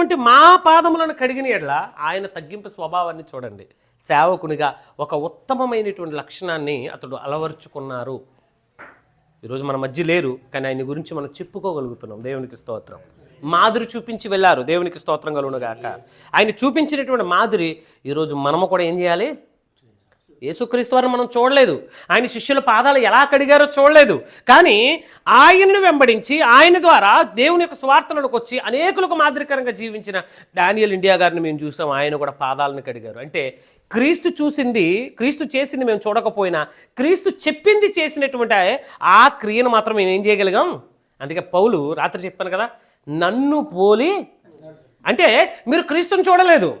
అటువంటి మా పాదములను కడిగిన ఎడల ఆయన తగ్గింపు స్వభావాన్ని చూడండి. సేవకునిగా ఒక ఉత్తమమైనటువంటి లక్షణాన్ని అతడు అలవర్చుకున్నారు. ఈరోజు మన మధ్య లేరు కానీ ఆయన గురించి మనం చెప్పుకోగలుగుతున్నాం. దేవునికి స్తోత్రం. మాదిరి చూపించి వెళ్ళారు. దేవునికి స్తోత్రం కలుగునుగాక. ఆయన చూపించినటువంటి మాదిరి ఈరోజు మనము కూడా ఏం చేయాలి? యేసుక్రీస్తు వారిని మనం చూడలేదు. ఆయన శిష్యుల పాదాలు ఎలా కడిగారో చూడలేదు. కానీ ఆయనను వెంబడించి ఆయన ద్వారా దేవుని యొక్క స్వార్థలకు వచ్చి అనేకులకు మాదిరికరంగా జీవించిన డానియల్ ఇండియా గారిని మేము చూసాం. ఆయన కూడా పాదాలను కడిగారు. అంటే క్రీస్తు చూసింది క్రీస్తు చేసింది మేము చూడకపోయినా క్రీస్తు చెప్పింది చేసినటువంటి ఆ క్రియను మాత్రం మేము ఏం చేయగలిగాం? అందుకే పౌలు రాత్రి చెప్పాను కదా నన్ను పోలి అంటే మీరు క్రీస్తుని చూడలేదు.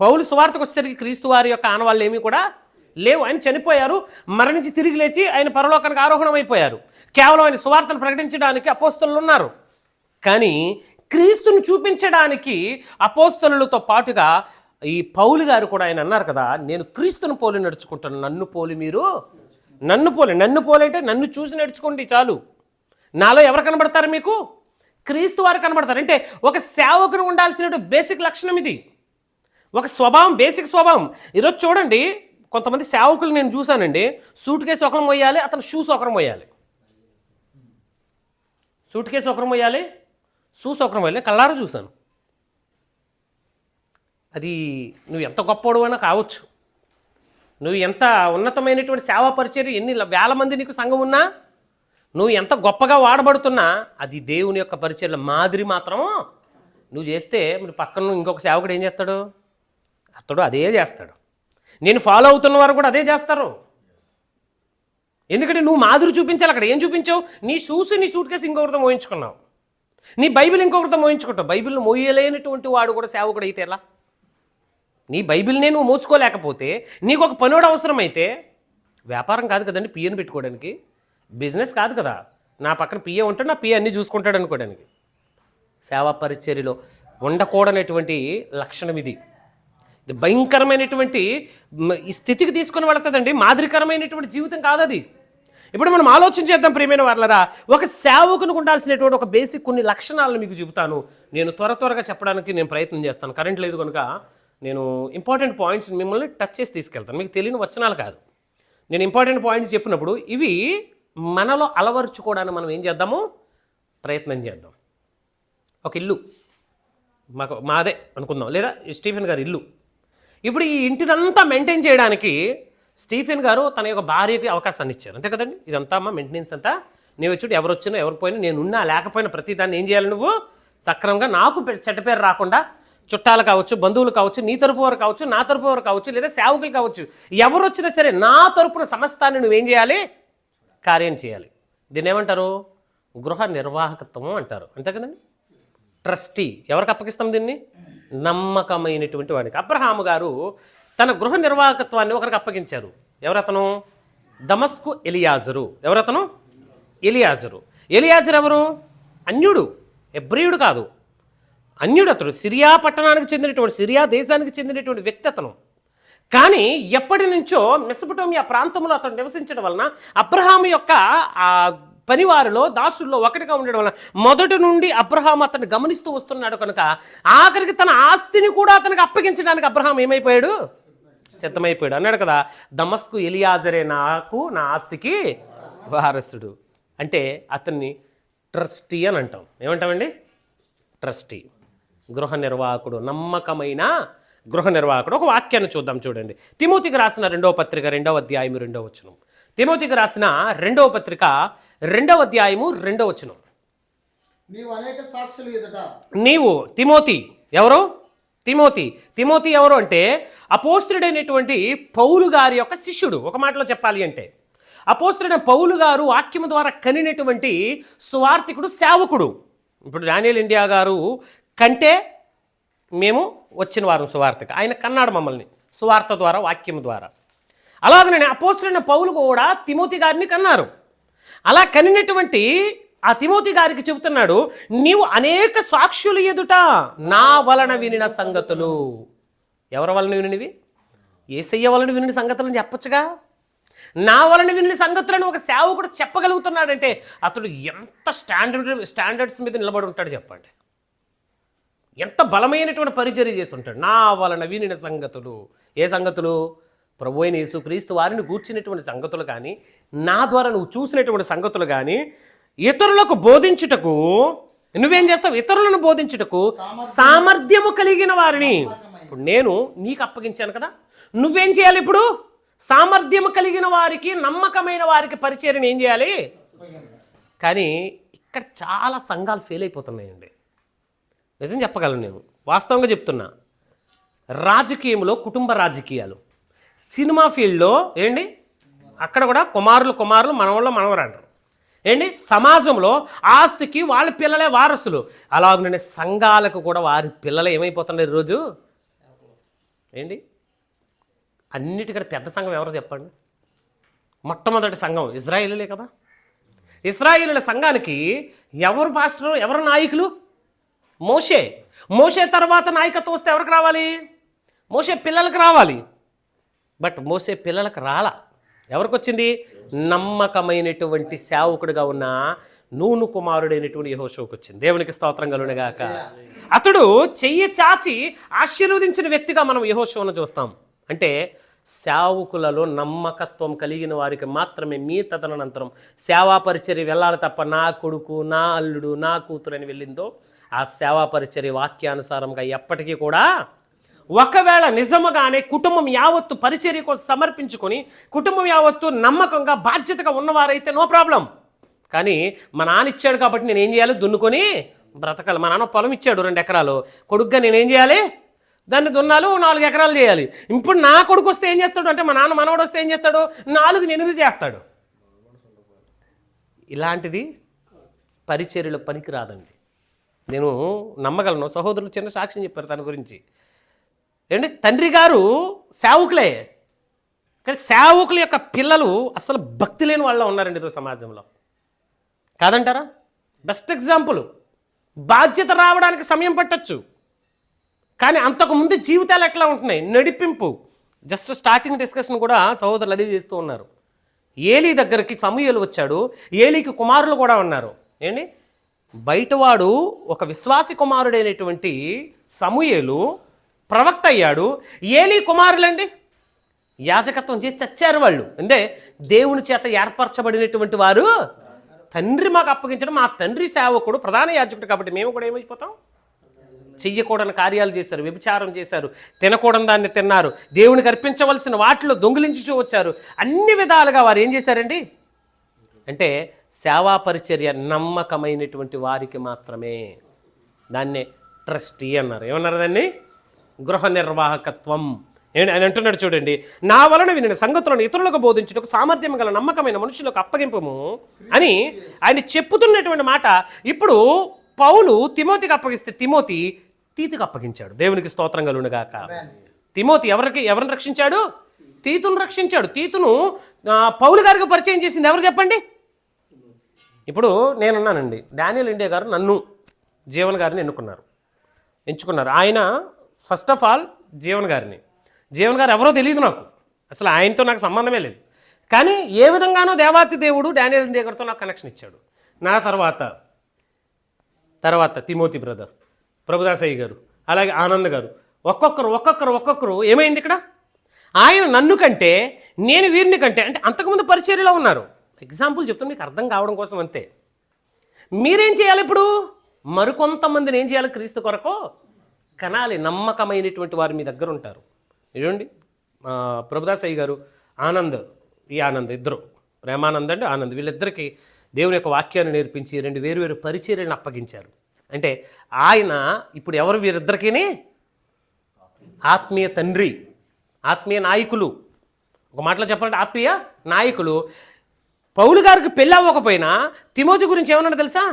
పౌలు సువార్తకు వచ్చేసరికి క్రీస్తు వారి యొక్క ఆనవాళ్ళు ఏమీ కూడా లేవు. ఆయన చనిపోయారు. మరణించి తిరిగి లేచి ఆయన పరలోకానికి ఆరోహణం అయిపోయారు కేవలం ఆయన సువార్తను ప్రకటించడానికి అపోస్తలు ఉన్నారు. కానీ క్రీస్తుని చూపించడానికి అపోస్తలతో పాటుగా ఈ పౌలు గారు కూడా ఆయన అన్నారు కదా నేను క్రీస్తుని పోలి నడుచుకుంటాను. నన్ను పోలి మీరు నన్ను పోలి నన్ను పోలి అంటే నన్ను చూసి నడుచుకోండి చాలు. నాలో ఎవరు కనబడతారు మీకు? క్రీస్తు వారు కనబడతారు. అంటే ఒక సేవకుని ఉండాల్సిన బేసిక్ లక్షణం ఇది. ఒక స్వభావం బేసిక్ స్వభావం. ఈరోజు చూడండి కొంతమంది సేవకులు నేను చూశానండి. సూట్ కేసు ఒకరం మొయ్యాలి అతను షూస్ ఒకరం మొయ్యాలి. సూట్ కేసు ఒకరం మొయ్యాలి షూస్ ఒకరం మొయ్యాలి. కళ్ళారా చూశాను. అది నువ్వు ఎంత గొప్పవాడు అయినా కావచ్చు. నువ్వు ఎంత ఉన్నతమైనటువంటి సేవా పరిచర్య ఎన్ని వేల మంది నీకు సంఘం ఉన్నా నువ్వు ఎంత గొప్పగా వాడబడుతున్నా అది దేవుని యొక్క పరిచర్ల మాదిరి మాత్రం నువ్వు చేస్తే మరి పక్కన ఇంకొక సేవకుడు ఏం చేస్తాడు? అతడు అదే చేస్తాడు. నేను ఫాలో అవుతున్న వారు కూడా అదే చేస్తారు. ఎందుకంటే నువ్వు మాదిరి చూపించాలి అక్కడ. ఏం చూపించావు? నీ షూస్ నీ సూట్ కేసు ఇంకొకరితో మోయించుకున్నావు. నీ బైబిల్ ఇంకొకరితో మోయించుకుంటావు. బైబిల్ని మోయలేనటువంటి వాడు కూడా సేవకుడు అయితే ఎలా? నీ బైబిల్నే నువ్వు మోసుకోలేకపోతే నీకు ఒక పనుడు అవసరమైతే వ్యాపారం కాదు కదండి పియ్యను పెట్టుకోవడానికి. బిజినెస్ కాదు కదా. నా పక్కన పిఏ ఉంటే నా పిఏ అన్నీ చూసుకుంటాడు అనుకోవడానికి. సేవా పరిచర్యలో ఉండకూడనటువంటి లక్షణం ఇది. భయంకరమైనటువంటి ఈ స్థితికి తీసుకొని వెళుతుందండి. మాదిరికరమైనటువంటి జీవితం కాదు అది ఇప్పుడు మనం ఆలోచన చేద్దాం ప్రియమైన వాళ్ళరా ఒక సేవకునికి ఉండాల్సినటువంటి ఒక బేసిక్ కొన్ని లక్షణాలను మీకు చెబుతాను నేను త్వర త్వరగా చెప్పడానికి నేను ప్రయత్నం చేస్తాను. కరెంట్ లేదు కనుక నేను ఇంపార్టెంట్ పాయింట్స్ మిమ్మల్ని టచ్ చేసి తీసుకెళ్తాను. మీకు తెలియని వచనాలు కాదు. నేను ఇంపార్టెంట్ పాయింట్స్ చెప్పినప్పుడు ఇవి మనలో అలవరుచుకోవడానికి మనం ఏం చేద్దాము? ప్రయత్నం చేద్దాం. ఒక ఇల్లు. మాకు మాదే అనుకుందాం. లేదా స్టీఫెన్ గారి ఇల్లు. ఇప్పుడు ఈ ఇంటినంతా మెయింటైన్ చేయడానికి స్టీఫెన్ గారు తన యొక్క భార్యకి అవకాశాన్ని ఇచ్చారు. అంతే కదండి? ఇదంతా అమ్మ మెయింటెనెన్స్ అంతా. నేను వచ్చి ఎవరు వచ్చినా ఎవరు పోయినా నేను ఉన్నా లేకపోయినా ప్రతి దాన్ని ఏం చేయాలి నువ్వు? సక్రమంగా నాకు చెట్ట చెడ్డ పేరు రాకుండా చుట్టాలు కావచ్చు బంధువులు కావచ్చు నీ తరపు వారు కావచ్చు నా తరపు వారు కావచ్చు లేదా సేవకులు కావచ్చు ఎవరు వచ్చినా సరే నా తరపున సమస్తాన్ని నువ్వేం చేయాలి? కార్యం చేయాలి. దీన్ని ఏమంటారు? గృహ నిర్వాహకత్వం అంటారు. అంతే కదండి? ట్రస్టీ. ఎవరికి అప్పగిస్తాం దీన్ని? నమ్మకమైనటువంటి వాడికి. అబ్రహాము గారు తన గృహ నిర్వాహకత్వాన్ని ఒకరికి అప్పగించారు. ఎవరతను? దమస్కు ఎలియాజరు. ఎవరతను? ఎలియాజరు. ఎలియాజరు ఎవరు? అన్యుడు. ఎబ్రియుడు కాదు. అన్యుడు అతడు. సిరియా పట్టణానికి చెందినటువంటి సిరియా దేశానికి చెందినటువంటి వ్యక్తి అతను. కానీ ఎప్పటి నుంచో మెసపటోమియా ప్రాంతంలో అతను నివసించడం వలన అబ్రహాము యొక్క ఆ పనివారిలో దాసుల్లో ఒకటిగా ఉండడం వలన మొదటి నుండి అబ్రహాం అతను గమనిస్తూ వస్తున్నాడు కనుక ఆఖరికి తన ఆస్తిని కూడా అతనికి అప్పగించడానికి అబ్రహాం ఏమైపోయాడు? సిద్ధమైపోయాడు. అన్నాడు కదా దమస్కు ఎలియాజరే నాకు నా ఆస్తికి వారసుడు. అంటే అతన్ని ట్రస్టీ అని అంటాం. ఏమంటామండి? ట్రస్టీ. గృహ నిర్వాహకుడు నమ్మకమైన గృహ నిర్వాహకుడు. ఒక వాక్యాన్ని చూద్దాం చూడండి. తిమోతికి రాసిన రెండవ పత్రిక రెండవ అధ్యాయం రెండవ వచనం. తిమోతికి రాసిన రెండవ పత్రిక రెండవ అధ్యాయము రెండవ వచనం. నీవు అనేక సాక్షులు ఎదుట. నీవు తిమోతి ఎవరు? తిమోతి. తిమోతి ఎవరు అంటే అపోస్తుడైనటువంటి పౌలు గారి యొక్క శిష్యుడు. ఒక మాటలో చెప్పాలి అంటే అపోస్తుడైన పౌలు గారు వాక్యము ద్వారా కనినటువంటి సువార్థికుడు సేవకుడు. ఇప్పుడు డానియల్ ఇండియా గారు కంటే మేము వచ్చిన వారం సువార్తకి ఆయన కన్నాడు మమ్మల్ని సువార్త ద్వారా వాక్యం ద్వారా. అలాగనే అపోస్తులైన పౌలు కూడా తిమోతి గారిని కన్నారు. అలా కనినటువంటి ఆ తిమోతి గారికి చెబుతున్నాడు నీవు అనేక సాక్షులు ఎదుట నా వలన వినిన సంగతులు. ఎవరి వలన వినినివి? ఏసయ్య వలన వినిన సంగతులను చెప్పొచ్చుగా? నా వలన వినిన సంగతులను ఒక సేవకుడు చెప్పగలుగుతున్నాడంటే అతడు ఎంత స్టాండర్డ్ స్టాండర్డ్స్ మీద నిలబడి ఉంటాడు చెప్పండి. ఎంత బలమైనటువంటి పరిచర్య చేసి ఉంటాడు. నా వలన వినిన సంగతులు. ఏ సంగతులు? ప్రభు అయిన యేసుక్రీస్తు వారిని గూర్చినటువంటి సంగతులు కానీ నా ద్వారా నువ్వు చూసినటువంటి సంగతులు కానీ ఇతరులకు బోధించుటకు నువ్వేం చేస్తావు? ఇతరులను బోధించుటకు సామర్థ్యము కలిగిన వారిని. ఇప్పుడు నేను నీకు అప్పగించాను కదా. నువ్వేం చేయాలి ఇప్పుడు? సామర్థ్యము కలిగిన వారికి నమ్మకమైన వారికి పరిచయం ఏం చేయాలి? కానీ ఇక్కడ చాలా సంఘాలు ఫెయిల్ అయిపోతున్నాయండి. నిజం చెప్పగలను నేను. వాస్తవంగా చెప్తున్నా. రాజకీయంలో కుటుంబ రాజకీయాలు. సినిమా ఫీల్డ్లో ఏంటి? అక్కడ కూడా కుమారులు కుమారులు మనవాళ్ళు మనవరు అంటారు. ఏంటి? సమాజంలో ఆస్తికి వాళ్ళ పిల్లలే వారసులు. అలాగనే సంఘాలకు కూడా వారి పిల్లలు ఏమైపోతున్నారు ఈరోజు? ఏంటి? అన్నిటికంటే పెద్ద సంఘం ఎవరో చెప్పండి? మొట్టమొదటి సంఘం ఇజ్రాయిలే కదా. ఇస్రాయిలుల సంఘానికి ఎవరు పాస్టరు ఎవరు నాయకులు? మోషే. మోషే తర్వాత నాయకత్వం వస్తే ఎవరికి రావాలి? మోషే పిల్లలకు రావాలి. బట్ మోసే పిల్లలకు రాలా. ఎవరికి వచ్చింది నమ్మకమైనటువంటి సేవకుడిగా ఉన్న నూను కుమారుడైనటువంటి యహోషోకు వచ్చింది దేవునికి స్తోత్రం కలుగునగాక అతడు చెయ్యి చాచి ఆశీర్వదించిన వ్యక్తిగా మనం యహోషోను చూస్తాం. అంటే సేవకులలో నమ్మకత్వం కలిగిన వారికి మాత్రమే మీ తదనంతరం సేవా పరిచర్య వెళ్ళాలి తప్ప నా కొడుకు నా అల్లుడు నా కూతురు అని వెళ్ళిందో ఆ సేవా పరిచర్య వాక్యానుసారంగా ఎప్పటికీ కూడా ఒకవేళ నిజముగానే కుటుంబం యావత్తు పరిచర్య కోసం సమర్పించుకొని కుటుంబం యావత్తు నమ్మకంగా బాధ్యతగా ఉన్నవారైతే నో ప్రాబ్లం. కానీ మా నాన్న ఇచ్చాడు కాబట్టి నేను ఏం చేయాలి? దున్నుకొని బ్రతకాలి. మా నాన్న పొలం ఇచ్చాడు రెండు ఎకరాలు. కొడుగ్గా నేనేం చేయాలి? దాన్ని దున్నాలు నాలుగు ఎకరాలు చేయాలి. ఇప్పుడు నా కొడుకు వస్తే ఏం చేస్తాడు అంటే మా నాన్న మనవడు వస్తే ఏం చేస్తాడు? నాలుగు ఎనిమిది చేస్తాడు. ఇలాంటిది పరిచర్యలో పనికి రాదండి నేను నమ్మగలను. సహోదరులు చిన్న సాక్ష్యం చెప్పారు దాని గురించి. ఏంటి? తండ్రి గారు సేవకులే. కానీ సేవకుల యొక్క పిల్లలు అసలు భక్తి లేని వాళ్ళ ఉన్నారండి ఈరోజు సమాజంలో. కాదంటారా? Best example. బాధ్యత రావడానికి సమయం పట్టచ్చు. కానీ అంతకుముందు జీవితాలు ఎట్లా ఉంటున్నాయి? నడిపింపు. జస్ట్ స్టార్టింగ్ డిస్కషన్ కూడా సహోదరులు అదే చేస్తూ ఉన్నారు. ఏలీ దగ్గరికి సమూహలు వచ్చాడు. ఏలీకి కుమారులు కూడా ఉన్నారు. ఏంటి? బయటవాడు ఒక విశ్వాసి కుమారుడైనటువంటి సమూహలు ప్రవక్త అయ్యాడు. ఏలీ కుమారులండి? యాజకత్వం చేసి చచ్చారు వాళ్ళు. అంటే దేవుని చేత ఏర్పరచబడినటువంటి వారు తండ్రి మాకు అప్పగించడం మా తండ్రి సేవకుడు ప్రధాన యాజకుడు కాబట్టి మేము కూడా ఏమైపోతాం? చెయ్యకూడని కార్యాలు చేశారు వ్యభిచారం చేశారు తినకూడని దాన్ని తిన్నారు దేవునికి అర్పించవలసిన వాటిలో దొంగిలించుచూ వచ్చారు. అన్ని విధాలుగా వారు ఏం చేశారండి? అంటే సేవా పరిచర్య నమ్మకమైనటువంటి వారికి మాత్రమే. దాన్నే ట్రస్టీ అన్నారు. ఏమన్నారు దాన్ని? గృహ నిర్వాహకత్వం. ఆయన అంటున్నాడు చూడండి నా వలన వినిన సంగతులను ఇతరులకు బోధించుటకు సామర్థ్యం గల నమ్మకమైన మనుషులకు అప్పగింపము అని ఆయన చెప్పుతున్నటువంటి మాట. ఇప్పుడు పౌలు తిమోతికి అప్పగిస్తే తిమోతి తీతికి అప్పగించాడు. దేవునికి స్తోత్రం కలుగునుగాక. తిమోతి ఎవరికి ఎవరిని రక్షించాడు? తీతును రక్షించాడు. తీతును పౌలు గారికి పరిచయం చేసింది ఎవరు చెప్పండి? ఇప్పుడు నేనున్నానండి. డానియల్ ఇండియా గారు నన్ను జీవన్ గారిని ఎన్నుకున్నారు. ఎంచుకున్నారు. ఆయన ఫస్ట్ ఆఫ్ ఆల్ జీవన్ గారిని. జీవన్ గారు ఎవరో తెలియదు నాకు. అసలు ఆయనతో నాకు సంబంధమే లేదు. కానీ ఏ విధంగానో దేవాతి దేవుడు డానియల్ డేగర్తో నాకు కనెక్షన్ ఇచ్చాడు. నా తర్వాత తర్వాత తిమోతి బ్రదర్ ప్రభుదాసయ్య గారు అలాగే ఆనంద్ గారు. ఒక్కొక్కరు ఒక్కొక్కరు ఒక్కొక్కరు ఏమైంది ఇక్కడ? ఆయన నన్ను కంటే నేను వీరిని కంటే అంటే అంతకుముందు పరిచర్యలో ఉన్నారు. ఎగ్జాంపుల్ చెప్తాను మీకు అర్థం కావడం కోసం అంతే. మీరేం చేయాలి ఇప్పుడు? మరికొంతమందిని ఏం చేయాలి? క్రీస్తు కొరకు కనాలి నమ్మకమైనటువంటి వారు మీ దగ్గర ఉంటారు. చూడండి ప్రభుదాస్ ప్రభుదాసయ్య గారు ఆనంద్ ఈ ఆనంద్ ఇద్దరు ప్రేమానంద్ అండి ఆనంద్ వీళ్ళిద్దరికి దేవుని యొక్క వాక్యాన్ని నేర్పించి రెండు వేరు వేరు పరిచర్యలను అప్పగించారు. అంటే ఆయన ఇప్పుడు ఎవరు? వీరిద్దరికీ ఆత్మీయ తండ్రి ఆత్మీయ నాయకులు. ఒక మాటలో చెప్పాలంటే ఆత్మీయ నాయకులు. పౌలు గారికి పెళ్ళి అవ్వకపోయినా తిమోతి గురించి ఏమన్నా తెలుసా?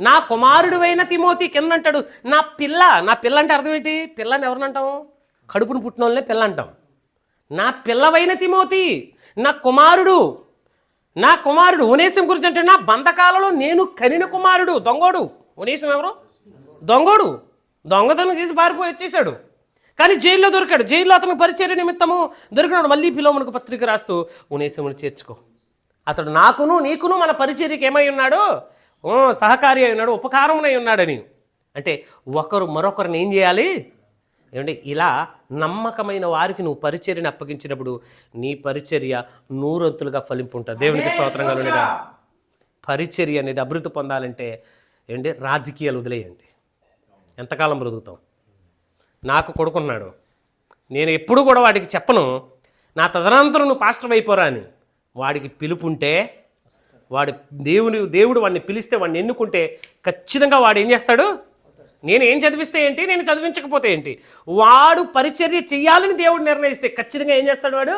నా కుమారుడువైన తిమోతి కింద అంటాడు నా పిల్ల నా పిల్ల అంటే అర్థం ఏంటి? పిల్లని ఎవరినంటాం? కడుపును పుట్టిన వాళ్ళనే పిల్ల అంటాం నా పిల్లవైన తిమోతి నా కుమారుడు నా కుమారుడు ఉనేశం గురించి అంటే నా బంధకాలలో నేను కనిన కుమారుడు దొంగోడు. ఉనేశం ఎవరు? దొంగోడు. దొంగతనం చేసి పారిపోయి వచ్చేసాడు కానీ జైల్లో దొరికాడు. జైల్లో అతను పరిచర్య నిమిత్తము దొరికినాడు. మళ్ళీ పిలోమునకు పత్రిక రాస్తూ ఉనేశమును చేర్చుకో. అతడు నాకును నీకును మన పరిచర్యకి ఏమై ఉన్నాడు సహకారి అయి ఉన్నాడు ఉపకారమునై ఉన్నాడని అంటే ఒకరు మరొకరిని ఏం చేయాలి? ఏమంటే ఇలా నమ్మకమైన వారికి నువ్వు పరిచర్యను అప్పగించినప్పుడు నీ పరిచర్య నూరొంతులుగా ఫలింపు ఉంటుంది దేవునికి స్తోత్రం కలుగునిగా. పరిచర్య అనేది అభివృద్ధి పొందాలంటే ఏంటి? రాజకీయాలు వదిలేయండి. ఎంతకాలం బ్రతుకుతాం? నాకు కొడుకున్నాడు. నేను ఎప్పుడు కూడా వాడికి చెప్పను నా తదనంతరం నువ్వు పాస్టర్ అయిపోరా అని. వాడికి పిలుపుంటే వాడు దేవుని దేవుడు వాడిని పిలిస్తే వాడిని ఎన్నుకుంటే ఖచ్చితంగా వాడు ఏం చేస్తాడు? నేను ఏం చదివిస్తే ఏంటి? నేను చదివించకపోతే ఏంటి? వాడు పరిచర్య చేయాలని దేవుడు నిర్ణయిస్తే ఖచ్చితంగా ఏం చేస్తాడు వాడు?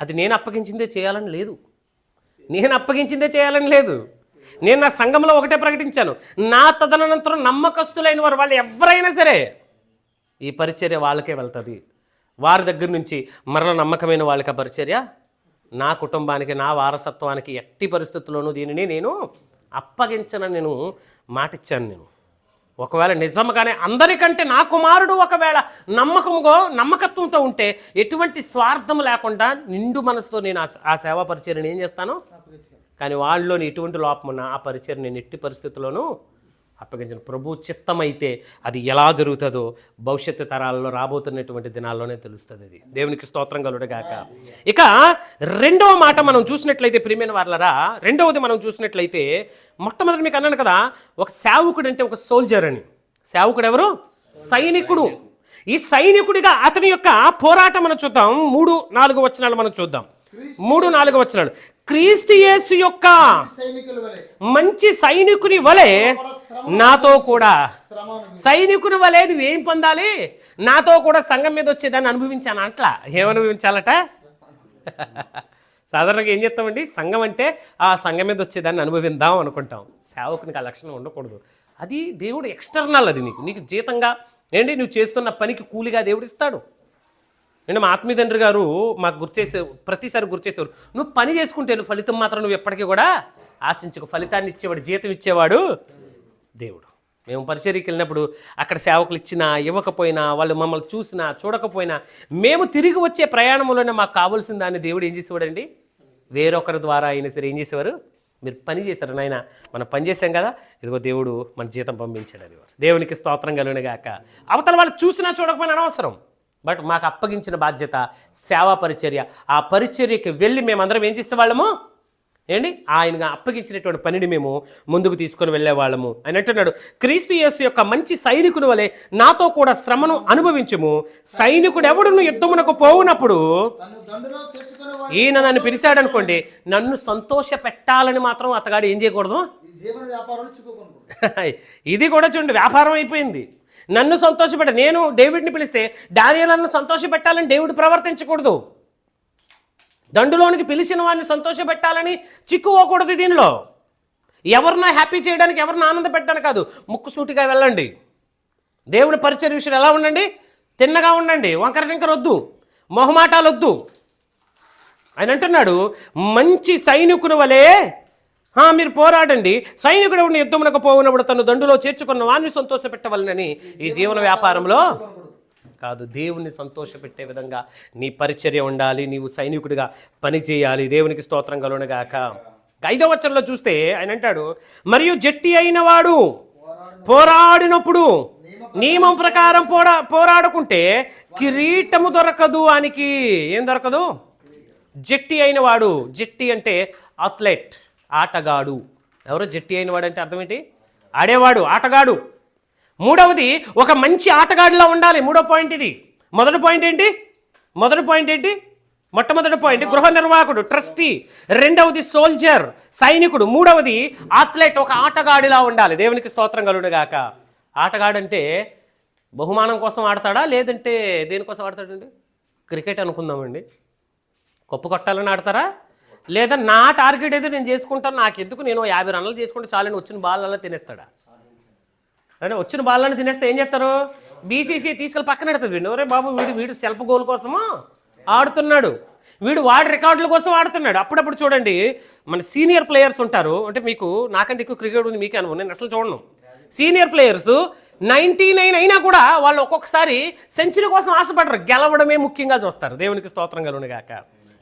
అది నేను అప్పగించిందే చేయాలని లేదు. నేను అప్పగించిందే చేయాలని లేదు. నేను నా సంఘంలో ఒకటే ప్రకటించాను. నా తదనంతరం నమ్మకస్తులైన వారు వాళ్ళు ఎవరైనా సరే ఈ పరిచర్య వాళ్ళకే వెళ్తుంది. వారి దగ్గర నుంచి మరల నమ్మకమైన వాళ్ళకి ఆ పరిచర్య నా కుటుంబానికి నా వారసత్వానికి ఎట్టి పరిస్థితుల్లోనూ దీనిని నేను అప్పగించనని నేను మాటిచ్చాను నేను. ఒకవేళ నిజంగానే అందరికంటే నా కుమారుడు ఒకవేళ నమ్మకంగా నమ్మకత్వంతో ఉంటే ఎటువంటి స్వార్థం లేకుండా నిండు మనసుతో నేను ఆ- సేవా పరిచయం ఏం చేస్తాను? కానీ వాళ్ళలోని ఎటువంటి లోపం ఆ పరిచయం నేను ఎట్టి పరిస్థితుల్లోనూ అప్పగించిన ప్రభు చిత్తమైతే అది ఎలా జరుగుతుందో భవిష్యత్తు తరాలలో రాబోతున్నటువంటి దినాల్లోనే తెలుస్తుంది అది దేవునికి స్తోత్రం కలుడగాక ఇక రెండవ మాట మనం చూసినట్లయితే ప్రియమైన వాళ్ళరా రెండవది మనం చూసినట్లయితే మొట్టమొదటి మీకు అన్నాను కదా ఒక సేవకుడు అంటే ఒక సోల్జర్ అని. సేవకుడు ఎవరు సైనికుడు. ఈ సైనికుడిగా అతని యొక్క పోరాటం మనం చూద్దాం. మూడు నాలుగు వచనాలు మనం చూద్దాం. మూడు నాలుగు వచనాలు. క్రీస్తు యేసు యొక్క మంచి సైనికుని వలె నాతో కూడా సైనికుని వలె నువ్వేం పొందాలి? నాతో కూడా సంఘం మీద వచ్చేదాన్ని అనుభవించాను అట్లా ఏమనుభవించాలట సాధారణంగా ఏం చేస్తామండి సంఘం అంటే ఆ సంఘం మీద వచ్చేదాన్ని అనుభవిద్దాం అనుకుంటాం. సేవకునికి ఆ లక్షణం ఉండకూడదు. అది దేవుడు ఎక్స్టర్నల్ అది నీకు. నీకు జీతంగా ఏంటి? నువ్వు చేస్తున్న పనికి కూలిగా దేవుడు ఇస్తాడు. నేను మా ఆత్మీయ తండ్రి గారు మాకు గుర్చేసే ప్రతిసారి గుర్చేసేవారు నువ్వు పని చేసుకుంటే ఫలితం మాత్రం నువ్వు ఎప్పటికీ కూడా ఆశించకు. ఫలితాన్ని ఇచ్చేవాడు జీతం ఇచ్చేవాడు దేవుడు. మేము పరిచర్యకి వెళ్ళినప్పుడు అక్కడ సేవకులు ఇచ్చినా ఇవ్వకపోయినా వాళ్ళు మమ్మల్ని చూసినా చూడకపోయినా మేము తిరిగి వచ్చే ప్రయాణంలోనే మాకు కావాల్సిన దాన్ని దేవుడు ఏం చేసేవాడండి? వేరొకరి ద్వారా అయినా సరే ఏం చేసేవారు? మీరు పని చేశారు నాయన మనం పని చేశాం కదా ఇదిగో దేవుడు మన జీతం పంపించాడు అని దేవునికి స్తోత్రం కలుగునిగాక అవతల వాళ్ళు చూసినా చూడకపోయినా అనవసరం. బట్ మాకు అప్పగించిన బాధ్యత సేవా పరిచర్య. ఆ పరిచర్యకి వెళ్ళి మేమందరం ఏం చేసేవాళ్ళము? ఏంటి? ఆయన అప్పగించినటువంటి పనిని మేము ముందుకు తీసుకొని వెళ్ళేవాళ్ళము. అని అంటున్నాడు క్రీస్తు యేసు యొక్క మంచి సైనికుని వలె నాతో కూడా శ్రమను అనుభవించుము. సైనికుడు ఎవడును యుద్ధమునకు పోవునప్పుడు ఈయన నన్ను పిలిచాడనుకోండి నన్ను సంతోష పెట్టాలని మాత్రం అతగాడు ఏం చేయకూడదు? ఇది కూడా చూడండి వ్యాపారం అయిపోయింది. నన్ను సంతోషపెట్ట నేను డేవిడ్ని పిలిస్తే డానియలను సంతోషపెట్టాలని డేవిడ్ ప్రవర్తించకూడదు. దండులోనికి పిలిచిన వారిని సంతోషపెట్టాలని చిక్కుపోకూడదు దీనిలో. ఎవరిన హ్యాపీ చేయడానికి ఎవరిని ఆనంద పెట్టడానికి కాదు ముక్కు సూటిగా వెళ్ళండి. దేవుడి పరిచయ విషయం ఎలా ఉండండి? తిన్నగా ఉండండి. వంకర టింకర వద్దు. మొహమాటాలు వద్దు. ఆయన అంటున్నాడు మంచి సైనికుని వలె మీరు పోరాడండి. సైనికుడు యుద్ధమునకు పోవునప్పుడు తను దండులో చేర్చుకున్న వారిని సంతోషపెట్టవలనని ఈ జీవన వ్యాపారంలో కాదు దేవుణ్ణి సంతోషపెట్టే విధంగా నీ పరిచర్య ఉండాలి నీవు సైనికుడిగా పనిచేయాలి దేవునికి స్తోత్రం కలునగాక ఐదవ వచనంలో చూస్తే ఆయన అంటాడు మరియు జట్టి అయిన వాడు పోరాడినప్పుడు నియమం ప్రకారం పోరా పోరాడుకుంటే కిరీటము దొరకదు ఆయనకి ఏం దొరకదు? జట్టి అయిన వాడు. జట్టి అంటే అథ్లెట్. ఆటగాడు. ఎవరో జట్టి అయిన వాడు అంటే అర్థం ఏంటి ఆడేవాడు ఆటగాడు. మూడవది ఒక మంచి ఆటగాడిలా ఉండాలి. మూడో పాయింట్ ఇది. మొదటి పాయింట్ ఏంటి? మొదటి పాయింట్ ఏంటి? మొట్టమొదటి పాయింట్ గృహ నిర్వాహకుడు ట్రస్టీ. రెండవది సోల్జర్ సైనికుడు. మూడవది అథ్లెట్ ఒక ఆటగాడిలా ఉండాలి. దేవునికి స్తోత్రం కలుగుగాక ఆటగాడంటే బహుమానం కోసం ఆడతాడా? లేదంటే దేనికోసం ఆడతాడండి? క్రికెట్ అనుకుందామండి. కప్పు కొట్టాలని ఆడతారా? లేదా నా టార్గెట్ ఏదో నేను చేసుకుంటాను నాకు ఎందుకు నేను యాభై రన్లు చేసుకుంటే చాలని వచ్చిన బాల్ తినేస్తాడా? అంటే వచ్చిన బాల్లను తినేస్తే ఏం చేస్తారు? బీసీసీ తీసుకెళ్ళి పక్కన పెడుతుంది వీడు ఒరే బాబు వీడు వీడు సెల్ఫ్ గోల్ కోసము? ఆడుతున్నాడు. వీడు వాడి రికార్డుల కోసం ఆడుతున్నాడు. అప్పుడప్పుడు చూడండి మన సీనియర్ ప్లేయర్స్ ఉంటారు. అంటే మీకు నాకంటే ఎక్కువ క్రికెట్ ఉంది మీకే అనుభవం. నేను అసలు చూడను. సీనియర్ ప్లేయర్స్ నైంటీ నైన్ అయినా కూడా వాళ్ళు ఒక్కొక్కసారి సెంచరీ కోసం ఆశపడరు. గెలవడమే ముఖ్యంగా చూస్తారు. దేవునికి స్తోత్రం కలుగునిగాక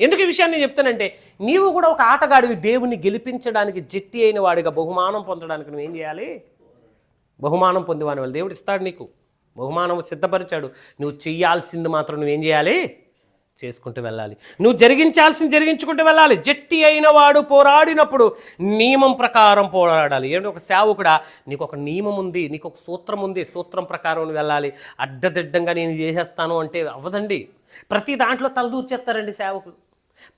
ఎందుకు ఈ విషయాన్ని నేను చెప్తానంటే నీవు కూడా ఒక ఆటగాడివి దేవుని గెలిపించడానికి జట్టి అయిన వాడిగా బహుమానం పొందడానికి నువ్వు ఏం చేయాలి? బహుమానం పొందేవాని వాళ్ళు. దేవుడు ఇస్తాడు నీకు. బహుమానం సిద్ధపరిచాడు. నువ్వు చెయ్యాల్సింది మాత్రం నువ్వేం చేయాలి? చేసుకుంటూ వెళ్ళాలి. నువ్వు జరిగించాల్సింది జరిగించుకుంటూ వెళ్ళాలి. జట్టి అయిన వాడు పోరాడినప్పుడు నియమం ప్రకారం పోరాడాలి. ఏంటంటే ఒక సేవకుడా నీకు ఒక నియమం ఉంది నీకు ఒక సూత్రం ఉంది సూత్రం ప్రకారం వెళ్ళాలి. అడ్డదిడ్డంగా నేను చేసేస్తాను అంటే అవ్వదండి. ప్రతి దాంట్లో తలదూర్చేస్తారండి సేవకులు.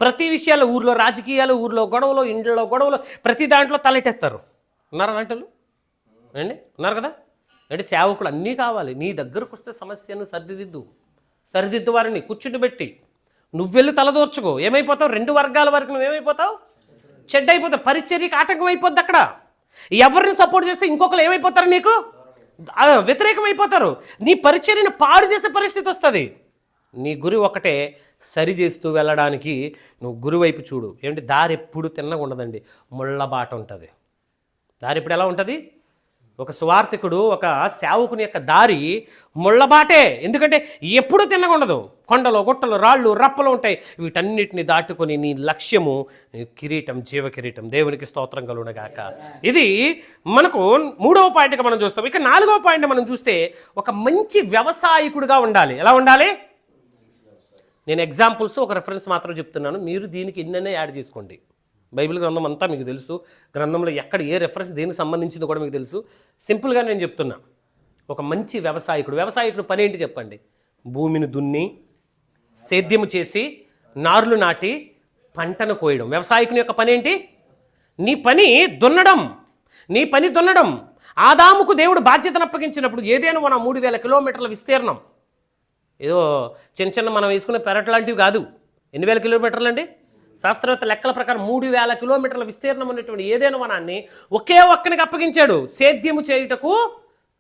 ప్రతి విషయాలు ఊర్లో రాజకీయాలు ఊర్లో గొడవలు ఇండ్లలో గొడవలు ప్రతి దాంట్లో తలెట్టేస్తారు. ఉన్నారా అలాంటి అండి ఉన్నారు కదా? అంటే సేవకులు అన్నీ కావాలి. నీ దగ్గరకు వస్తే సమస్యను సర్దిదిద్దు సరిదిద్దు వారిని. కూర్చుని పెట్టి. నువ్వెళ్ళి తలదోర్చుకో ఏమైపోతావు? రెండు వర్గాల వరకు నువ్వేమైపోతావు? చెడ్డ అయిపోతావు పరిచర్యకి ఆటంకం అయిపోద్ది అక్కడ. ఎవరిని సపోర్ట్ చేస్తే ఇంకొకరు ఏమైపోతారు నీకు? వ్యతిరేకమైపోతారు. వ్యతిరేకం అయిపోతారు నీ పరిచర్యను పాడు చేసే పరిస్థితి వస్తుంది. నీ గురి ఒకటే సరి చేస్తూ వెళ్ళడానికి నువ్వు గురి వైపు చూడు. ఏమిటి దారి ఎప్పుడు తిన్నగా ఉండదండి. ముళ్ళ బాట ఉంటుంది. దారి ఇప్పుడు ఎలా ఉంటుంది? ఒక స్వార్థికుడు ఒక సేవకుని యొక్క దారి ముళ్ళబాటే ఎందుకంటే ఎప్పుడు తిన్నగుండదు కొండలు గుట్టలు రాళ్ళు రప్పలు ఉంటాయి. వీటన్నిటిని దాటుకొని నీ లక్ష్యము కిరీటం జీవ కిరీటం. దేవునికి స్తోత్రం కలుగునగాక. ఇది మనకు మూడవ పాయింట్గా మనం చూస్తాం. ఇక నాలుగవ పాయింట్ మనం చూస్తే ఒక మంచి వ్యవసాయకుడిగా ఉండాలి. ఎలా ఉండాలి? నేను ఎగ్జాంపుల్స్ ఒక రెఫరెన్స్ మాత్రం చెప్తున్నాను. మీరు దీనికి ఎన్నైనా యాడ్ చేసుకోండి. బైబిల్ గ్రంథం అంతా మీకు తెలుసు. గ్రంథంలో ఎక్కడ ఏ రెఫరెన్స్ దేనికి సంబంధించిందో కూడా మీకు తెలుసు. సింపుల్గా నేను చెప్తున్నా. ఒక మంచి వ్యవసాయకుడు వ్యవసాయకుడు పని ఏంటి చెప్పండి? భూమిని దున్ని సేద్యము చేసి నారులు నాటి పంటను కోయడం. వ్యవసాయకుని యొక్క పని ఏంటి? నీ పని దున్నడం. నీ పని దున్నడం. ఆదాముకు దేవుడు బాధ్యతను అప్పగించినప్పుడు ఏదైనా మన మూడు వేల కిలోమీటర్ల విస్తీర్ణం. ఏదో చిన్న చిన్న మనం వేసుకునే పెరట్ లాంటివి కాదు. ఎన్ని వేల కిలోమీటర్లు అండి? శాస్త్రవేత్త లెక్కల ప్రకారం మూడు వేల కిలోమీటర్ల విస్తీర్ణం ఉన్నటువంటి ఏదైనా వనాన్ని ఒకే ఒక్కనికి అప్పగించాడు. సేద్యము చేయుటకు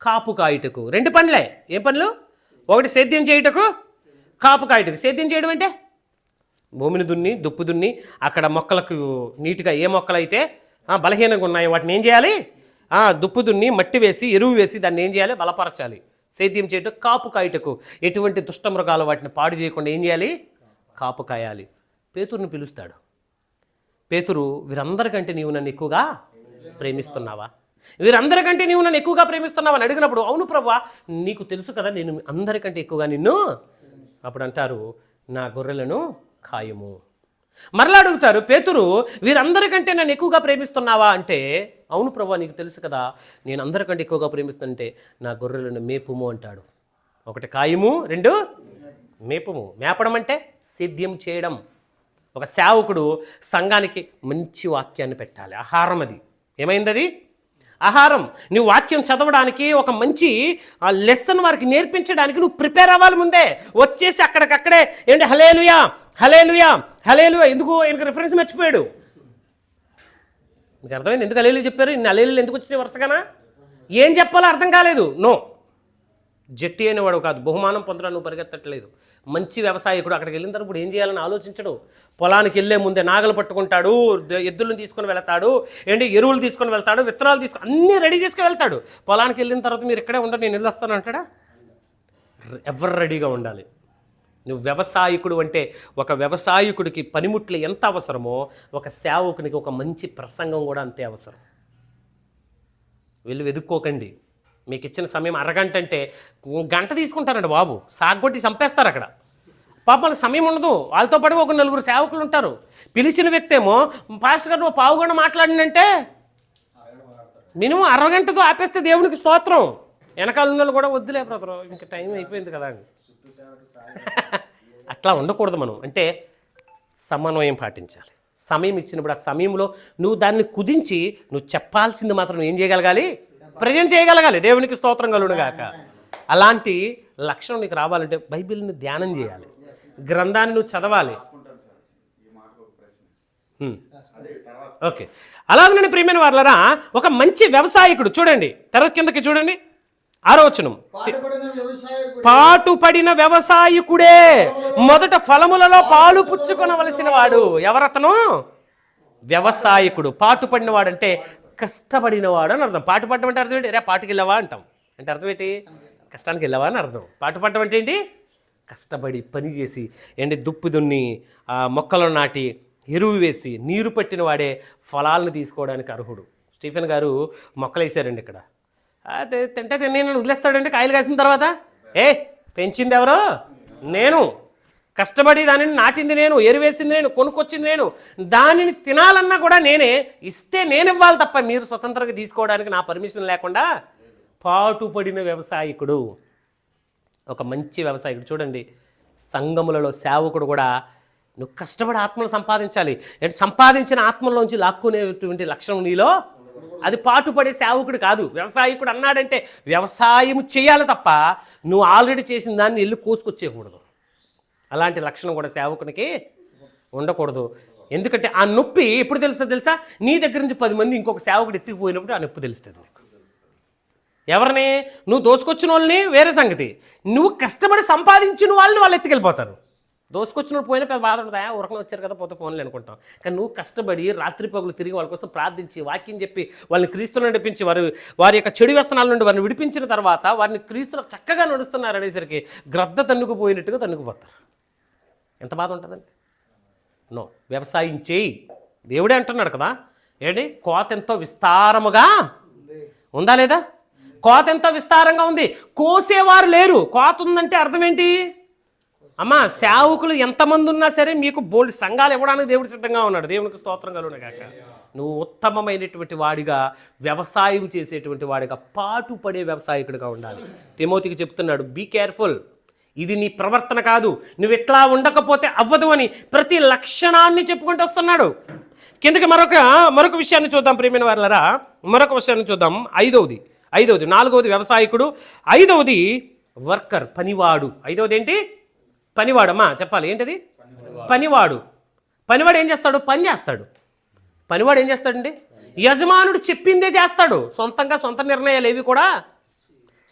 కాపు కాయుటకు. రెండు పనులే. ఏ పనులు? ఒకటి సేద్యం చేయుటకు కాపు కాయుటకు. సేద్యం చేయడం అంటే? భూమిని దున్ని దుప్పు దున్ని అక్కడ మొక్కలకు నీట్గా ఏ మొక్కలైతే బలహీనంగా ఉన్నాయో వాటిని ఏం చేయాలి? దుప్పు దున్ని మట్టి వేసి ఎరువు వేసి దాన్ని ఏం చేయాలి? బలపరచాలి. సేద్యం చేయటం కాపు కాయటకు ఎటువంటి దుష్టమృగాలు వాటిని పాడు చేయకుండా ఏం చేయాలి? కాపు కాయాలి పేతురుని పిలుస్తాడు. పేతురు వీరందరికంటే నీవు నన్ను ఎక్కువగా ప్రేమిస్తున్నావా? వీరందరికంటే నీవు నన్ను ఎక్కువగా ప్రేమిస్తున్నావా? అని అడిగినప్పుడు అవును ప్రభా నీకు తెలుసు కదా నేను అందరికంటే ఎక్కువగా నిన్ను అప్పుడు అంటారు నా గొర్రెలను ఖాయము మరలా అడుగుతారు పేతురు వీరందరికంటే నన్ను ఎక్కువగా ప్రేమిస్తున్నావా? అంటే అవును ప్రభా నీకు తెలుసు కదా నేను అందరికంటే ఎక్కువగా ప్రేమిస్తుంటే నా గొర్రెలను మేపుము అంటాడు. ఒకటి కాయము రెండు మేపము. మేపడం అంటే సేద్యం చేయడం. ఒక సేవకుడు సంఘానికి మంచి వాక్యాన్ని పెట్టాలి. ఆహారం అది. ఏమైంది అది ఆహారం. నువ్వు వాక్యం చదవడానికి ఒక మంచి లెసన్ వారికి నేర్పించడానికి నువ్వు ప్రిపేర్ అవ్వాలి ముందే. వచ్చేసి అక్కడికక్కడే ఏంటి? హలేలుయా హలేలుయా హలేలుయా ఎందుకు? ఆయనకు రిఫరెన్స్ మర్చిపోయాడు. మీకు అర్థమైంది? ఎందుకు అలేలు చెప్పారు? ఇన్ని అలేలు ఎందుకు వచ్చినాయి వరుసగానా? ఏం చెప్పాలో అర్థం కాలేదు. నో. జట్టి అనేవాడు కాదు. బహుమానం పొందడం నువ్వు పరిగెత్తట్లేదు. మంచి వ్యవసాయకుడు అక్కడికి వెళ్ళిన తర్వాత ఇప్పుడు ఏం చేయాలని ఆలోచించడు. పొలానికి వెళ్ళే ముందే నాగలు పట్టుకుంటాడు ఎద్దులను తీసుకొని వెళ్తాడు ఏంటి ఎరువులు తీసుకొని వెళ్తాడు విత్తనాలు తీసుకొని అన్నీ రెడీ చేసుకుని వెళ్తాడు. పొలానికి వెళ్ళిన తర్వాత మీరు ఇక్కడే ఉండరు నేను వెళ్ళొస్తాను అంటాడా? ఎవరు రెడీగా ఉండాలి. నువ్వు వ్యవసాయకుడు అంటే ఒక వ్యవసాయకుడికి పనిముట్లు ఎంత అవసరమో ఒక సేవకునికి ఒక మంచి ప్రసంగం కూడా అంతే అవసరం. వెళ్ళి వెదుక్కోకండి. మీకు ఇచ్చిన సమయం అరగంట అంటే గంట తీసుకుంటారండి బాబు. సాగొట్టి చంపేస్తారు అక్కడ. పాప వాళ్ళకి సమయం ఉండదు. వాళ్ళతో పాటు ఒక నలుగురు సేవకులు ఉంటారు. పిలిచిన వ్యక్తి ఏమో పాస్టర్ గారు నువ్వు పావుగంట మాట్లాడినంటే మినిమం అరగంటతో ఆపేస్తే దేవునికి స్తోత్రం. వెనకాల ఉన్న కూడా వద్దులే బ్రదరు ఇంకా టైం అయిపోయింది కదా అండి అట్లా ఉండకూడదు మనం. అంటే సమన్వయం పాటించాలి. సమయం ఇచ్చినప్పుడు ఆ సమయంలో నువ్వు దాన్ని కుదించి నువ్వు చెప్పాల్సింది మాత్రం ఏం చేయగలగాలి? ప్రజెంట్ చేయగలగాలి. దేవునికి స్తోత్రం కలుగునుగాక. అలాంటి లక్షణం నీకు రావాలంటే బైబిల్ని ధ్యానం చేయాలి. గ్రంథాన్ని నువ్వు చదవాలి. ఓకే. ఓకే నేను ప్రియమైన వాళ్ళరా ఒక మంచి వ్యవసాయకుడు చూడండి. తెర కిందకి చూడండి. ఆరోచనం. పాటుపడిన వ్యవసాయకుడే మొదట ఫలములలో పాలు పుచ్చుకొనవలసిన వాడు. ఎవరతను? వ్యవసాయకుడు. పాటుపడిన వాడంటే కష్టపడిన వాడు అని అర్థం. పాటుపడడం అంటే అర్థం ఏంటి? రే పాటుకి వెళ్ళావా అంటాం. అంటే అర్థం ఏంటి? కష్టానికి వెళ్ళావా అని అర్థం. పాటుపడడం అంటే ఏంటి? కష్టపడి పని చేసి ఏంటి? దుప్పు దున్ని ఆ మొక్కలను నాటి ఎరువు వేసి నీరు పట్టిన వాడే ఫలాలను తీసుకోవడానికి అర్హుడు. స్టీఫెన్ గారు మొక్కలు వేసారండి ఇక్కడ. తింటే నేను వదిలేస్తాడండి కాయలు కాసిన తర్వాత? ఏ పెంచింది ఎవరు? నేను. కష్టపడి దానిని నాటింది నేను ఎరువేసింది నేను కొనుక్కొచ్చింది నేను. దానిని తినాలన్నా కూడా నేనే. ఇస్తే నేను ఇవ్వాలి తప్ప మీరు స్వతంత్రంగా తీసుకోవడానికి నా పర్మిషన్ లేకుండా పాటుపడిన వ్యవసాయకుడు ఒక మంచి వ్యవసాయకుడు. చూడండి సంఘములలో సేవకుడు కూడా నువ్వు కష్టపడి ఆత్మలు సంపాదించాలి. అంటే సంపాదించిన ఆత్మలోంచి లాక్కునేటువంటి లక్షణం నీలో అది పాటుపడే సేవకుడు కాదు. వ్యవసాయకుడు అన్నాడంటే వ్యవసాయం చేయాలి తప్ప నువ్వు ఆల్రెడీ చేసిన దాన్ని ఇల్లు కోసుకొచ్చేయకూడదు. అలాంటి లక్షణం కూడా సేవకునికి ఉండకూడదు. ఎందుకంటే ఆ నొప్పి ఎప్పుడు తెలుస్తుంది తెలుసా? నీ దగ్గర నుంచి పది మంది ఇంకొక సేవకుడు ఎత్తుకుపోయినప్పుడు ఆ నొప్పి తెలుస్తుంది నీకు. ఎవరిని? నువ్వు దోసుకొచ్చిన వాళ్ళని వేరే సంగతి. నువ్వు కష్టపడి సంపాదించిన వాళ్ళని వాళ్ళు ఎత్తుకెళ్ళిపోతారు. దోసుకొచ్చినప్పుడు పోయినా పెద్ద బాధ ఉండదా? ఉరకన వచ్చారు కదా పోతే ఫోన్లు అనుకుంటాం. కానీ నువ్వు కష్టపడి రాత్రి పగులు తిరిగి వాళ్ళ కోసం ప్రార్థించి వాక్యం చెప్పి వాళ్ళని క్రీస్తులు నడిపించి వారి వారి యొక్క చెడు వ్యసనాల నుండి వారిని విడిపించిన తర్వాత వారిని క్రీస్తులు చక్కగా నడుస్తున్నారు అనేసరికి గ్రద్ద తన్నుకుపోయినట్టుగా తన్నుకుపోతారు. ఎంత బాధ ఉంటుందండి? నో. వ్యవసాయం చేయి. దేవుడే అంటున్నాడు కదా ఏంటి కోత ఎంతో విస్తారముగా ఉందా లేదా? కోత ఎంతో విస్తారంగా ఉంది. కోసేవారు లేరు. కోత ఉందంటే అర్థం ఏంటి? అమ్మా సేవకులు ఎంతమంది ఉన్నా సరే మీకు బోల్డ్ సంఘాలు ఇవ్వడానికి దేవుడు సిద్ధంగా ఉన్నాడు. దేవునికి స్తోత్రం కలుగును కాక నువ్వు ఉత్తమమైనటువంటి వాడిగా వ్యవసాయం చేసేటువంటి వాడిగా పాటుపడే వ్యవసాయకుడిగా ఉండాలి. తిమోతికి చెప్తున్నాడు బీ కేర్ఫుల్ ఇది నీ ప్రవర్తన కాదు. నువ్వు ఎట్లా ఉండకపోతే అవ్వదు అని ప్రతి లక్షణాన్ని చెప్పుకుంటూ వస్తున్నాడు. కిందకి మరొక మరొక విషయాన్ని చూద్దాం ప్రేమైన వాళ్ళరా మరొక విషయాన్ని చూద్దాం. ఐదవది ఐదవది నాలుగవది వ్యవసాయకుడు ఐదవది వర్కర్ పనివాడు. ఐదవది ఏంటి? పనివాడమ్మా చెప్పాలి. ఏంటది? పనివాడు. పనివాడు. ఏం చేస్తాడు? పని చేస్తాడు. పనివాడు ఏం చేస్తాడండి? యజమానుడు చెప్పిందే చేస్తాడు. సొంతంగా సొంత నిర్ణయాలు ఏవి కూడా?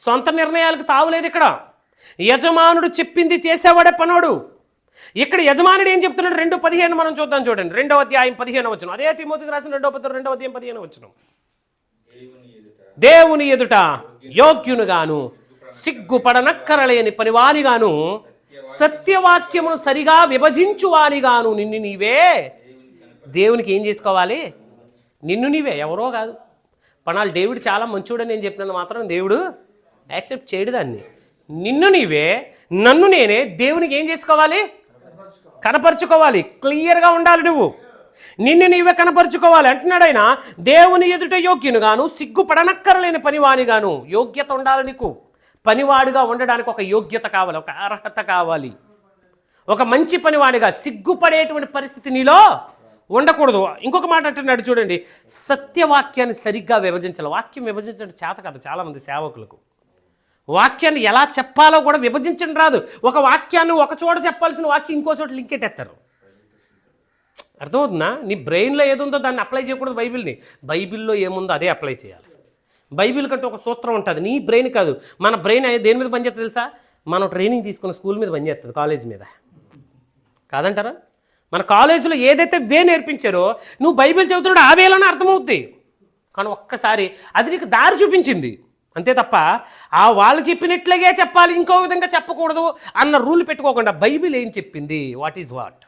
సొంత నిర్ణయాలకు తావులేదు ఇక్కడ. యజమానుడు చెప్పింది చేసేవాడే పనోడు. ఇక్కడ యజమానుడు ఏం చెప్తున్నాడు? రెండు పదిహేను మనం చూద్దాం చూడంండి. రెండవ అధ్యాయం పదిహేను వచ్చిన అదే తిమోతికి రాసిన రెండవ పత్రం రెండవ అధ్యాయం పదిహేను వచ్చిన దేవుని ఎదుట యోగ్యునుగాను సిగ్గుపడనక్కరలేని పనివానిగాను సత్యవాక్యమును సరిగా విభజించువానిగాను నిన్ను నీవే. దేవునికి ఏం చేసుకోవాలి? నిన్ను నీవే. ఎవరో కాదు. పనాలు దేవుడు చాలా మంచివాడని నేను చెప్పినంత మాత్రం దేవుడు యాక్సెప్ట్ చేయడు దాన్ని. నిన్ను నీవే నన్ను నేనే దేవునికి ఏం చేసుకోవాలి? కనపరుచుకోవాలి. క్లియర్గా ఉండాలి నువ్వు. నిన్ను నీవే కనపరుచుకోవాలి. అంటున్నాడు ఆయన దేవుని ఎదుట యోగ్యునుగాను సిగ్గుపడనక్కరలేని పనివానిగాను యోగ్యత ఉండాలి నీకు. పనివాడుగా ఉండడానికి ఒక యోగ్యత కావాలి ఒక అర్హత కావాలి. ఒక మంచి పనివాడిగా సిగ్గుపడేటువంటి పరిస్థితి నీలో ఉండకూడదు. ఇంకొక మాట అంటున్నాడు చూడండి సత్యవాక్యాన్ని సరిగ్గా విభజించాలి. వాక్యం విభజించడం చేత కదా చాలామంది సేవకులకు. వాక్యాన్ని ఎలా చెప్పాలో కూడా విభజించడం రాదు. ఒక వాక్యాన్ని ఒక చోట చెప్పాల్సిన వాక్యం ఇంకో చోట లింకెట్టేస్తారు అర్థమవుతుందా? నీ బ్రెయిన్లో ఏదుందో దాన్ని అప్లై చేయకూడదు బైబిల్ని. బైబిల్లో ఏముందో అదే అప్లై చేయాలి. బైబిల్ కంటే ఒక సూత్రం ఉంటుంది. నీ బ్రెయిన్ కాదు. మన బ్రెయిన్ దేని మీద పనిచేస్తుంది తెలుసా? మనం ట్రైనింగ్ తీసుకున్న స్కూల్ మీద పనిచేస్తుంది కాలేజ్ మీద. కాదంటారా? మన కాలేజీలో ఏదైతే దే నేర్పించారో నువ్వు బైబిల్ చదువుతున్నాడు ఆ వేలోనే అర్థమవుద్ది. కానీ ఒక్కసారి అది నీకు దారి చూపించింది. అంతే తప్ప ఆ వాళ్ళు చెప్పినట్లుగే చెప్పాలి ఇంకో విధంగా చెప్పకూడదు అన్న రూల్ పెట్టుకోకుండా బైబిల్ ఏం చెప్పింది? What is what?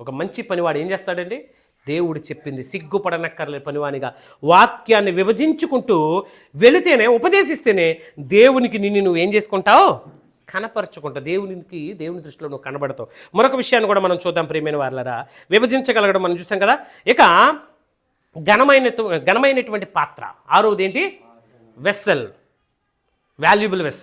ఒక మంచి పనివాడు ఏం చేస్తాడండి? దేవుడు చెప్పింది సిగ్గుపడనక్కర్లే పనివానిగా. వాక్యాన్ని విభజించుకుంటూ వెళితేనే ఉపదేశిస్తేనే దేవునికి నిన్ను నువ్వు ఏం చేసుకుంటావు? కనపరుచుకుంటావు దేవునికి దేవుని దృష్టిలో నువ్వు కనబడతావు. మరొక విషయాన్ని కూడా మనం చూద్దాం ప్రియమైన వాళ్ళరా విభజించగలగడం మనం చూసాం కదా? ఇక ఘనమైన ఘనమైనటువంటి పాత్ర. ఆరోది ఏంటి? వెస్సెల్. Valuable vessel.